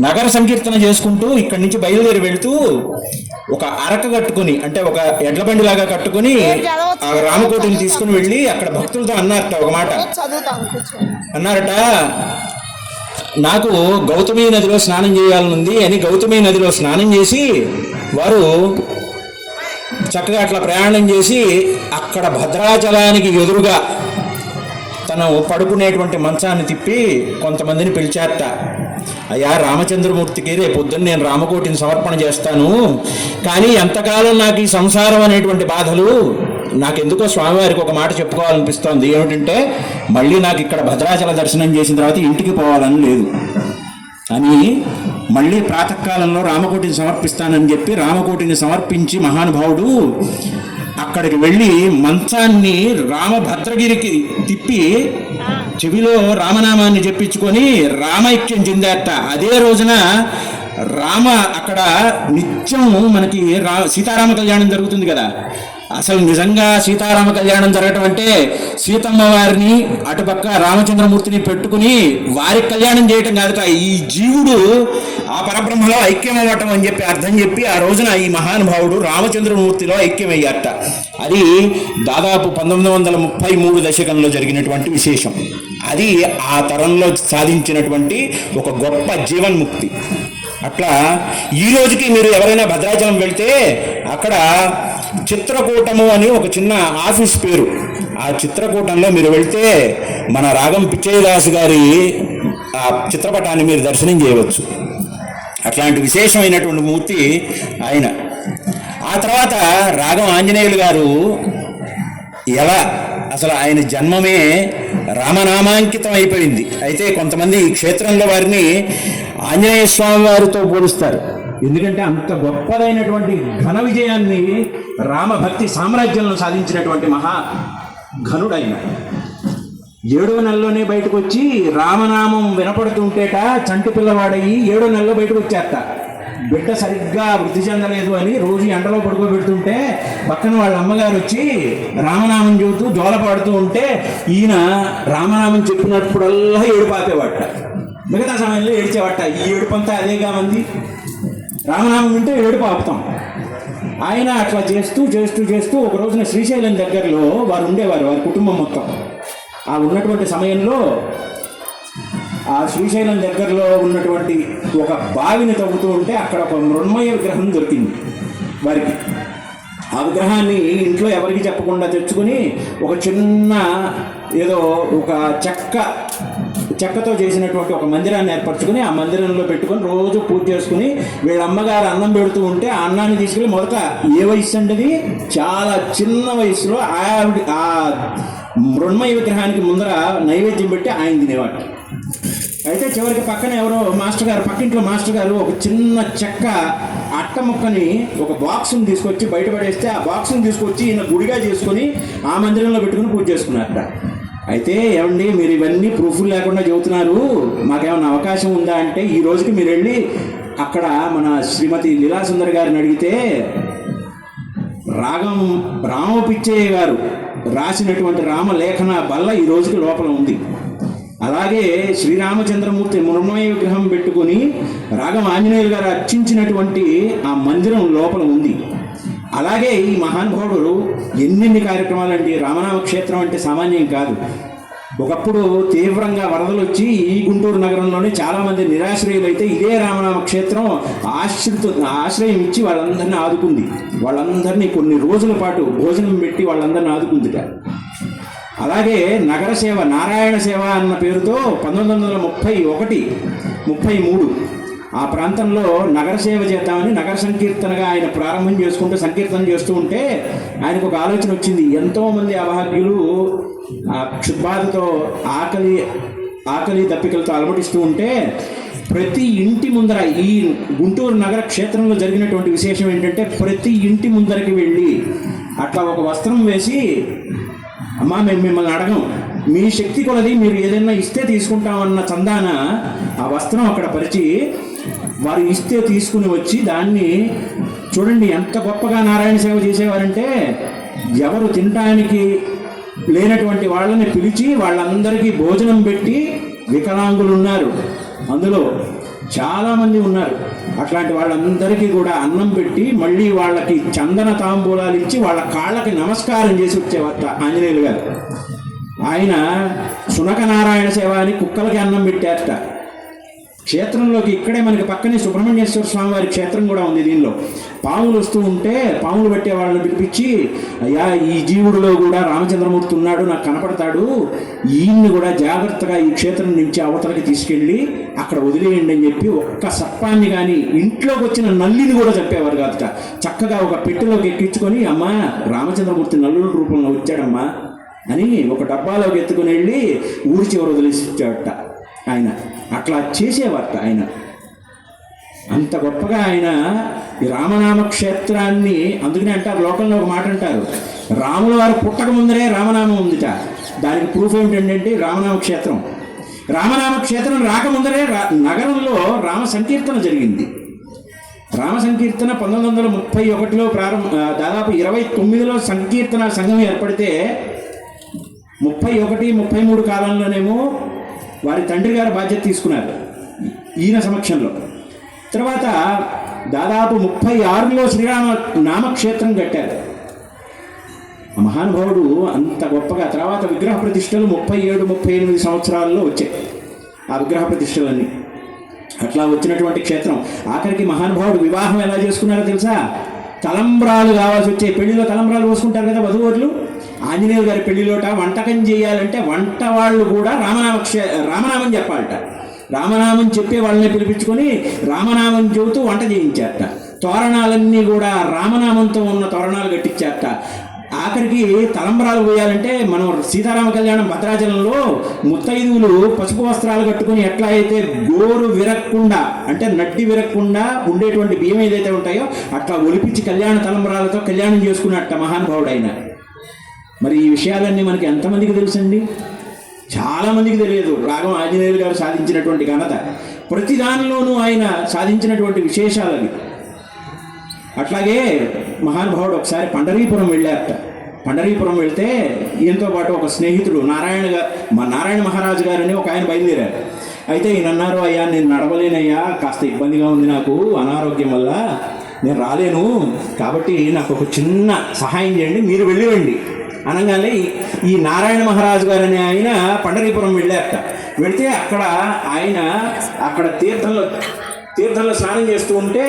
నగర సంకీర్తన చేసుకుంటూ ఇక్కడి నుంచి బయలుదేరి వెళ్తూ ఒక అరక కట్టుకుని అంటే ఒక ఎడ్ల బండి లాగా కట్టుకుని ఆ రామకోటిని తీసుకుని వెళ్ళి అక్కడ భక్తులతో అన్నారట ఒక మాట. అన్నారట నాకు గౌతమి నదిలో స్నానం చేయాలనుంది అని గౌతమి నదిలో స్నానం చేసి వారు చక్కగా అట్లా ప్రయాణం చేసి అక్కడ భద్రాచలానికి ఎదురుగా తను పడుకునేటువంటి మంచాన్ని తిప్పి కొంతమందిని పిలిచారట. అయ్యా రామచంద్రమూర్తికి రేపు పొద్దున్న నేను రామకోటిని సమర్పణ చేస్తాను. కానీ ఎంతకాలం నాకు ఈ సంసారం అనేటువంటి బాధలు? నాకెందుకో స్వామివారికి ఒక మాట చెప్పుకోవాలనిపిస్తోంది. ఏమిటంటే మళ్ళీ నాకు ఇక్కడ భద్రాచల దర్శనం చేసిన తర్వాత ఇంటికి పోవాలని లేదు. అని మళ్ళీ ప్రాతకాలంలో రామకోటిని సమర్పిస్తానని చెప్పి రామకోటిని సమర్పించి మహానుభావుడు అక్కడికి వెళ్ళి మంచాన్ని రామభద్రగిరికి తిప్పి చెవిలో రామనామాన్ని చెప్పించుకొని రామైక్యం చెందారట. అదే రోజున రామ అక్కడ నిత్యం మనకి రా సీతారామ కళ్యాణం జరుగుతుంది కదా. అసలు నిజంగా సీతారామ కళ్యాణం జరగటం అంటే సీతమ్మ వారిని అటుపక్క రామచంద్రమూర్తిని పెట్టుకుని వారికి కళ్యాణం చేయటం కాదట. ఈ జీవుడు ఆ పరబ్రహ్మలో ఐక్యం అవ్వటం అని చెప్పి అర్థం చెప్పి ఆ రోజున ఈ మహానుభావుడు రామచంద్రమూర్తిలో ఐక్యమయ్యట అది దాదాపు పంతొమ్మిది వందల ముప్పై మూడు దశకంలో జరిగినటువంటి విశేషం. అది ఆ తరంలో సాధించినటువంటి ఒక గొప్ప జీవన్ముక్తి. అట్లా ఈ రోజుకి మీరు ఎవరైనా భద్రాచలం వెళ్తే అక్కడ చిత్రకూటము అని ఒక చిన్న ఆఫీస్ పేరు. ఆ చిత్రకూటంలో మీరు వెళ్తే మన రాగం పిచ్చయ్యదాసు గారి ఆ చిత్రపటాన్ని మీరు దర్శనం చేయవచ్చు. అట్లాంటి విశేషమైనటువంటి మూర్తి ఆయన. ఆ తర్వాత రాగం ఆంజనేయులు గారు ఎలా? అసలు ఆయన జన్మమే రామనామాంకితం అయిపోయింది. అయితే కొంతమంది ఈ క్షేత్రంలో వారిని ఆంజనేయ స్వామి వారితో పోలుస్తారు. ఎందుకంటే అంత గొప్పదైనటువంటి ఘన విజయాన్ని రామభక్తి సామ్రాజ్యంలో సాధించినటువంటి మహా ఘనుడైన ఏడో నెలలోనే బయటకు వచ్చి రామనామం వినపడుతుంటేట చంటి పిల్లవాడయ్యి ఏడో నెలలో బయటకు వచ్చారట బిడ్డ సరిగ్గా వృద్ధి చెందలేదు అని రోజు ఎండలో పడుకోబెడుతుంటే పక్కన వాళ్ళ అమ్మగారు వచ్చి రామనామం చెబుతూ జోలపాడుతూ ఉంటే ఈయన రామనామం చెప్పినప్పుడల్లా ఏడుపు మిగతా సమయంలో ఏడ్చేవాట. ఈ ఏడుపంతా అదేగా మంది రామనామం వింటే ఏడుపు ఆపుతాం. ఆయన అట్లా చేస్తూ చేస్తూ చేస్తూ ఒక రోజున శ్రీశైలం దగ్గరలో వారు ఉండేవారు వారి కుటుంబం మొత్తం. ఆ ఉన్నటువంటి సమయంలో ఆ శ్రీశైలం దగ్గరలో ఉన్నటువంటి ఒక బావిని తవ్వుతూ ఉంటే అక్కడ ఒక మృణ్మయ విగ్రహం దొరికింది వారికి. ఆ విగ్రహాన్ని ఇంట్లో ఎవరికి చెప్పకుండా తెచ్చుకొని ఒక చిన్న ఏదో ఒక చెక్క చెక్కతో చేసినటువంటి ఒక మందిరాన్ని ఏర్పరచుకుని ఆ మందిరంలో పెట్టుకొని రోజు పూజ చేసుకుని వీళ్ళ అమ్మగారు అన్నం పెడుతూ ఉంటే ఆ అన్నాన్ని తీసుకెళ్ళి మొదట ఏ వయసు అంటది చాలా చిన్న వయసులో ఆవిడ ఆ మృణ్మయ విగ్రహానికి ముందర నైవేద్యం పెట్టి ఆయన తినేవాడు. అయితే చివరికి పక్కన ఎవరో మాస్టర్ గారు పక్కింట్లో మాస్టర్ గారు ఒక చిన్న చెక్క అట్ట ముక్కని ఒక బాక్స్ని తీసుకొచ్చి బయటపడేస్తే ఆ బాక్స్ని తీసుకొచ్చి ఈయన గుడిగా చేసుకొని ఆ మందిరంలో పెట్టుకుని పూజ చేసుకున్నారట. అయితే ఏమండి మీరు ఇవన్నీ ప్రూఫ్లు లేకుండా చెబుతున్నారు మాకేమైనా అవకాశం ఉందా అంటే ఈ రోజుకి మీరు వెళ్ళి అక్కడ మన శ్రీమతి లీలాసుందర్ గారిని అడిగితే రాగం రామపిచ్చయ్య గారు రాసినటువంటి రామలేఖన బల్ల ఈ రోజుకి లోపల ఉంది. అలాగే శ్రీరామచంద్రమూర్తి మృణమయ విగ్రహం పెట్టుకొని రాగం ఆంజనేయులు గారు అర్చించినటువంటి ఆ మందిరం లోపల ఉంది. అలాగే ఈ మహానుభావుడు ఎన్నెన్ని కార్యక్రమాలు అండి రామనామ క్షేత్రం అంటే సామాన్యం కాదు. ఒకప్పుడు తీవ్రంగా వరదలు వచ్చి ఈ గుంటూరు నగరంలోనే చాలామంది నిరాశ్రయులైతే నిరాశ్రయులు అయితే ఇదే రామనామ క్షేత్రం ఆశ్రిత ఆశ్రయం ఇచ్చి వాళ్ళందరినీ ఆదుకుంది. వాళ్ళందరినీ కొన్ని రోజుల పాటు భోజనం పెట్టి వాళ్ళందరినీ ఆదుకుందిట. అలాగే నగర సేవ నారాయణ సేవ అన్న పేరుతో పంతొమ్మిది వందల ముప్పై ఒకటి ముప్పై మూడు ఆ ప్రాంతంలో నగర సేవ చేద్దామని నగర సంకీర్తనగా ఆయన ప్రారంభం చేసుకుంటూ సంకీర్తన చేస్తూ ఉంటే ఆయనకు ఒక ఆలోచన వచ్చింది. ఎంతోమంది అభాగ్యులు ఆ క్షుద్బాధతో ఆకలి ఆకలి దప్పికలతో అలమటిస్తూ ఉంటే ప్రతి ఇంటి ముందర ఈ గుంటూరు నగర క్షేత్రంలో జరిగినటువంటి విశేషం ఏంటంటే ప్రతి ఇంటి ముందరకి వెళ్ళి అట్లా ఒక వస్త్రం వేసి అమ్మా మేము మిమ్మల్ని అడగం. మీ శక్తి కొలది మీరు ఏదైనా ఇస్తే తీసుకుంటామన్న చందాన ఆ వస్త్రం అక్కడ పరిచి వారు ఇస్తే తీసుకుని వచ్చి దాన్ని చూడండి ఎంత గొప్పగా నారాయణ సేవ చేసేవారంటే ఎవరు తినడానికి లేనటువంటి వాళ్ళని పిలిచి వాళ్ళందరికీ భోజనం పెట్టి వికలాంగులు ఉన్నారు. అందులో చాలామంది ఉన్నారు. అట్లాంటి వాళ్ళందరికీ కూడా అన్నం పెట్టి మళ్ళీ వాళ్ళకి చందన తాంబూలాలు ఇచ్చి వాళ్ళ కాళ్ళకి నమస్కారం చేసి వచ్చేవారట ఆంజనేయులు గారు. ఆయన సునక నారాయణ సేవ అని కుక్కలకి అన్నం పెట్టారట. క్షేత్రంలోకి ఇక్కడే మనకి పక్కనే సుబ్రహ్మణ్యేశ్వర స్వామి వారి క్షేత్రం కూడా ఉంది దీనిలో. పాములు వస్తూ ఉంటే పాములు పట్టే వాళ్ళని పిలిపించి అయ్యా ఈ జీవుడిలో కూడా రామచంద్రమూర్తి ఉన్నాడు నాకు కనపడతాడు. ఈయన్ని కూడా జాగ్రత్తగా ఈ క్షేత్రం నుంచి అవతలకి తీసుకెళ్ళి అక్కడ వదిలేయండి అని చెప్పి ఒక్క సర్పాన్ని కానీ ఇంట్లోకి వచ్చిన నల్లిని కూడా చెప్పేవారు కాదుట. చక్కగా ఒక పెట్టెలోకి ఎక్కించుకొని అమ్మా రామచంద్రమూర్తి నల్లుల రూపంలో వచ్చాడమ్మా అని ఒక డబ్బాలోకి ఎత్తుకుని వెళ్ళి ఊరి చివర వదిలేసి వచ్చాడట ఆయన. అట్లా చేసేవారట ఆయన. అంత గొప్పగా ఆయన ఈ రామనామ క్షేత్రాన్ని అందుకనే అంటారు లోకంలో ఒక మాట అంటారు. రాముల వారు పుట్టక ముందరే రామనామం ఉందిట. దానికి ప్రూఫ్ ఏమిటంటే రామనామ క్షేత్రం రామనామ క్షేత్రం రాకముందరే రా- నగరంలో రామ సంకీర్తన జరిగింది. రామ సంకీర్తన పంతొమ్మిది వందల ముప్పై ఒకటిలో ప్రారంభ దాదాపు ఇరవై తొమ్మిదిలో సంకీర్తన సంఘం ఏర్పడితే ముప్పై ఒకటి ముప్పై మూడు కాలంలోనేమో వారి తండ్రి గారు బాధ్యత తీసుకున్నారు ఈయన సమక్షంలో. తర్వాత దాదాపు ముప్పై ఆరులో శ్రీరామ నామక్షేత్రం కట్టారు. ఆ మహానుభావుడు అంత గొప్పగా తర్వాత విగ్రహ ప్రతిష్టలు ముప్పై ఏడు ముప్పై ఎనిమిది సంవత్సరాల్లో వచ్చాయి. ఆ విగ్రహ ప్రతిష్టలన్నీ. అట్లా వచ్చినటువంటి క్షేత్రం. ఆఖరికి మహానుభావుడు వివాహం ఎలా చేసుకున్నారో తెలుసా? తలంబ్రాలు కావాల్సి వచ్చే పెళ్ళిలో తలంబ్రాలు పోసుకుంటారు కదా వధువులు ఆంజనేయులు గారి పెళ్ళిలోట వంటకం చేయాలంటే వంట వాళ్ళు కూడా రామనామక్ష రామనామం చెప్పాలట. రామనామం చెప్పే వాళ్ళని పిలిపించుకొని రామనామం చెబుతూ వంట చేయించారట. తోరణాలన్నీ కూడా రామనామంతో ఉన్న తోరణాలు కట్టించారట. ఆఖరికి తలంబరాలు పోయాలంటే మనం సీతారామ కళ్యాణం భద్రాచలంలో ముత్తైదువులు పసుపు వస్త్రాలు కట్టుకుని ఎట్లా అయితే గోరు విరక్కుండా అంటే నడ్డి విరక్కుండా ఉండేటువంటి బియ్యం ఏదైతే ఉంటాయో అట్లా ఒలిపించి కళ్యాణ తలంబరాలతో కళ్యాణం చేసుకున్నట్ట మహానుభావుడు ఆయన. మరి ఈ విషయాలన్నీ మనకి ఎంతమందికి తెలుసండి? చాలామందికి తెలియదు. రాగం ఆంజనేయులు గారు సాధించినటువంటి ఘనత. ప్రతి దానిలోనూ ఆయన సాధించినటువంటి విశేషాలు అవి. అట్లాగే మహానుభావుడు ఒకసారి పండరీపురం వెళ్ళారట. పండరీపురం వెళ్తే ఈయనతో పాటు ఒక స్నేహితుడు నారాయణ మా నారాయణ మహారాజు గారని ఒక ఆయన బయలుదేరారు. అయితే ఈయన అన్నారు అయ్యా నేను నడవలేనయ్యా. కాస్త ఇబ్బందిగా ఉంది నాకు. అనారోగ్యం వల్ల నేను రాలేను. కాబట్టి నాకు ఒక చిన్న సహాయం చేయండి. మీరు వెళ్ళివండి అనగానే ఈ- నారాయణ మహారాజు గారు అనే ఆయన పండరీపురం వెళ్ళారట. వెళితే అక్కడ ఆయన అక్కడ తీర్థంలో తీర్థంలో స్నానం చేస్తూ ఉంటే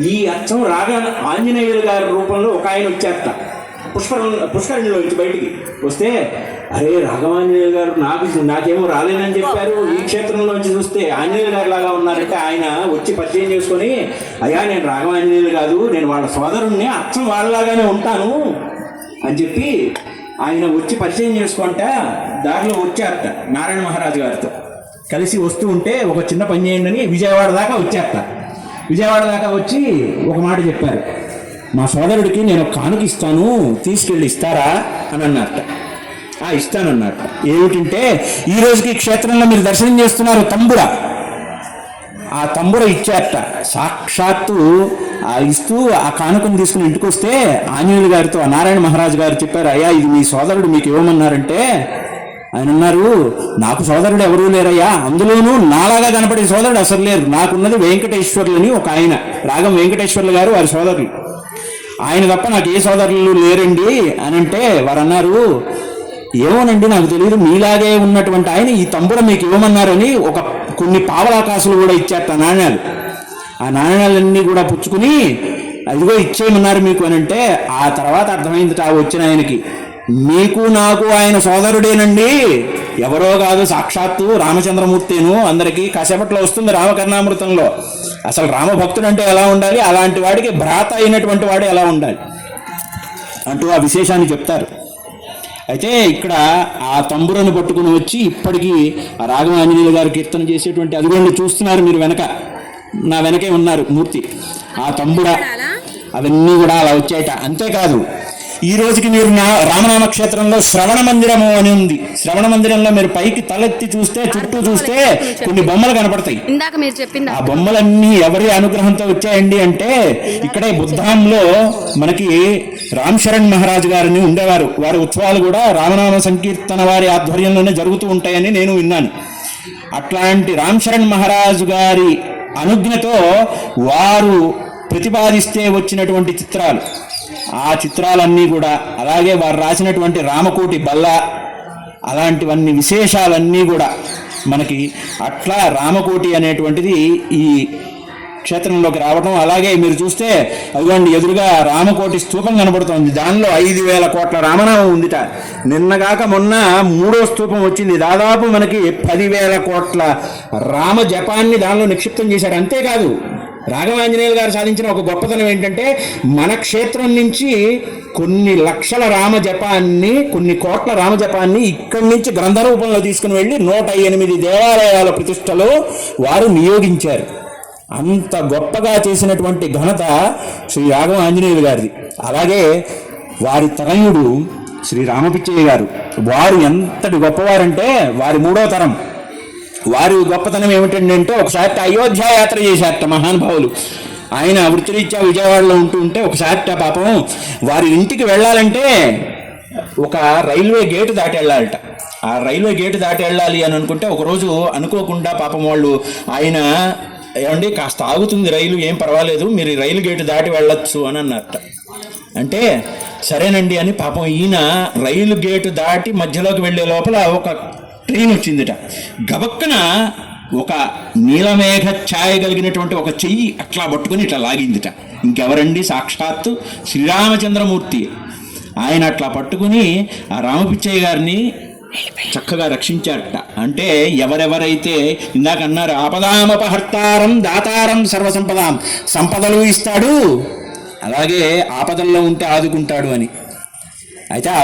ఈ అచ్చం రాగా ఆంజనేయులు గారి రూపంలో ఒక ఆయన వచ్చారట. పుష్కర పుష్కరణిలో వచ్చి బయటికి వస్తే అరే రాఘవాంజనేయులు గారు నాకు నాకేమో రాలేనని చెప్పారు. ఈ క్షేత్రంలోంచి చూస్తే ఆంజనేయులు గారు లాగా ఉన్నారంటే ఆయన వచ్చి పరిచయం చేసుకొని అయ్యా నేను రాఘవాంజనేయులు కాదు నేను వాళ్ళ సోదరుణ్ణి అచ్చం వాళ్ళలాగానే ఉంటాను. అని చెప్పి ఆయన వచ్చి పరిచయం చేసుకుంటా దారిలో వచ్చారట నారాయణ మహారాజు గారితో. కలిసి వస్తూ ఉంటే ఒక చిన్న పని చేయండి అని విజయవాడ దాకా వచ్చారట విజయవాడ దాకా వచ్చి ఒక మాట చెప్పారు. మా సోదరుడికి నేను కానుక ఇస్తాను తీసుకెళ్ళి ఇస్తారా? అని అన్నారట. ఆ ఇస్తానన్నట్ట ఏమిటంటే ఈ రోజుకి ఈ క్షేత్రంలో మీరు దర్శనం చేస్తున్నారు తంబుర. ఆ తంబుర ఇచ్చారట. సాక్షాత్తు ఆ ఇస్తూ ఆ కానుకను తీసుకుని ఇంటికి వస్తే ఆంజనేయులు గారితో ఆ నారాయణ మహారాజు గారు చెప్పారు అయ్యా ఇది మీ సోదరుడు మీకు ఇవ్వమన్నారంటే ఆయన అన్నారు నాకు సోదరుడు ఎవరూ లేరయ్యా. అందులోనూ నాలాగా కనపడే సోదరుడు అసలు లేరు. నాకున్నది వెంకటేశ్వర్లని ఒక ఆయన రాగం వెంకటేశ్వర్లు గారు వారి సోదరులు. ఆయన తప్ప నాకు ఏ సోదరులు లేరండి అని అంటే వారు అన్నారు ఏమోనండి? నాకు తెలియదు మీలాగే ఉన్నటువంటి ఆయన ఈ తంబుర మీకు ఇవ్వమన్నారని ఒక కొన్ని పావలాకాసులు కూడా ఇచ్చారట నాణ్యాలు. ఆ నాణ్యాలన్నీ కూడా పుచ్చుకుని అదిగో ఇచ్చేయమన్నారు మీకు అని అంటే ఆ తర్వాత అర్థమైంది ఆ వచ్చిన ఆయనకి. మీకు నాకు ఆయన సోదరుడేనండి. ఎవరో కాదు సాక్షాత్తు రామచంద్రమూర్తిను. అందరికీ కాసేపట్లో వస్తుంది రామకర్ణామృతంలో. అసలు రామభక్తుడు అంటే ఎలా ఉండాలి? అలాంటి వాడికి భ్రాత అయినటువంటి వాడు ఎలా ఉండాలి? అంటూ ఆ విశేషాన్ని చెప్తారు. అయితే ఇక్కడ ఆ తంబురను పట్టుకుని వచ్చి ఇప్పటికీ ఆ రాఘవ ఆంజనేయులు గారు కీర్తన చేసేటువంటి అదిగోండి చూస్తున్నారు మీరు వెనక. నా వెనకే ఉన్నారు మూర్తి. ఆ తంబుర అవన్నీ కూడా అలా వచ్చాయట. అంతేకాదు ఈ రోజుకి మీరు నా రామనామ క్షేత్రంలో శ్రవణ మందిరము అని ఉంది. శ్రవణ మందిరంలో మీరు పైకి తలెత్తి చూస్తే చుట్టూ చూస్తే కొన్ని బొమ్మలు కనపడతాయి. ఇందాక మీరు చెప్పింది ఆ బొమ్మలన్నీ ఎవరి అనుగ్రహంతో వచ్చాయండి అంటే ఇక్కడే బుద్ధాంలో మనకి రామ్ శరణ్ మహారాజు గారిని ఉండేవారు. వారి ఉత్సవాలు కూడా రామనామ సంకీర్తన వారి ఆధ్వర్యంలోనే జరుగుతూ ఉంటాయని నేను విన్నాను. అట్లాంటి రామ్ మహారాజు గారి అనుజ్ఞతో వారు ప్రతిపాదిస్తే వచ్చినటువంటి చిత్రాలు. ఆ చిత్రాలన్నీ కూడా అలాగే వారు రాసినటువంటి రామకోటి బల్ల అలాంటివన్నీ విశేషాలన్నీ కూడా మనకి అట్లా రామకోటి అనేటువంటిది ఈ క్షేత్రంలోకి రావడం అలాగే మీరు చూస్తే అదిగోండి ఎదురుగా రామకోటి స్తూపం కనబడుతోంది. దానిలో ఐదు వేల కోట్ల రామనామం ఉందిట. నిన్నగాక మొన్న మూడో స్తూపం వచ్చింది. దాదాపు మనకి పదివేల కోట్ల రామ జపాన్ని దానిలో నిక్షిప్తం చేశాడు. అంతేకాదు రాఘవాంజనేయులు గారు సాధించిన ఒక గొప్పతనం ఏంటంటే మన క్షేత్రం నుంచి కొన్ని లక్షల రామ జపాన్ని కొన్ని కోట్ల రామ జపాన్ని ఇక్కడి నుంచి గ్రంథ రూపంలో తీసుకుని వెళ్ళి నూట ఎనిమిది దేవాలయాల ప్రతిష్టలో వారు నియోగించారు. అంత గొప్పగా చేసినటువంటి ఘనత శ్రీ రాఘవ ఆంజనేయులు గారిది. అలాగే వారి తనయుడు శ్రీ రామపిచ్చయ్య గారు. వారు ఎంతటి గొప్పవారంటే వారి మూడో తరం. వారి గొప్పతనం ఏమిటంటే ఒకసారి అయోధ్య యాత్ర చేశారట మహానుభావులు. ఆయన వృత్తిరీత్యా విజయవాడలో ఉంటూ ఉంటే ఒకసారి పాపం వారి ఇంటికి వెళ్ళాలంటే ఒక రైల్వే గేటు దాటి వెళ్ళాలట. ఆ రైల్వే గేటు దాటి వెళ్ళాలి అని అనుకుంటే ఒకరోజు అనుకోకుండా పాపం వాళ్ళు ఆయన ఏమండి కాస్త ఆగుతుంది రైలు ఏం పర్వాలేదు మీరు రైలు గేటు దాటి వెళ్ళొచ్చు అని అన్నట్ట అంటే సరేనండి అని పాపం ఈయన రైలు గేటు దాటి మధ్యలోకి వెళ్ళే లోపల ఒక ట్రైన్ వచ్చిందిట గబక్కన ఒక నీలమేఘ ఛాయ కలిగినటువంటి ఒక చెయ్యి అట్లా పట్టుకొని ఇట్లా లాగిందిట. ఇంకెవరండి సాక్షాత్తు? శ్రీరామచంద్రమూర్తి. ఆయన అట్లా పట్టుకుని ఆ రామపిచ్చయ్య గారిని చక్కగా రక్షించారట. అంటే ఎవరెవరైతే ఇందాక అన్నారు ఆపదామపహర్తారం దాతారం సర్వసంపదాం సంపదలు ఇస్తాడు అలాగే ఆపదల్లో ఉంటే ఆదుకుంటాడు అని. అయితే ఆ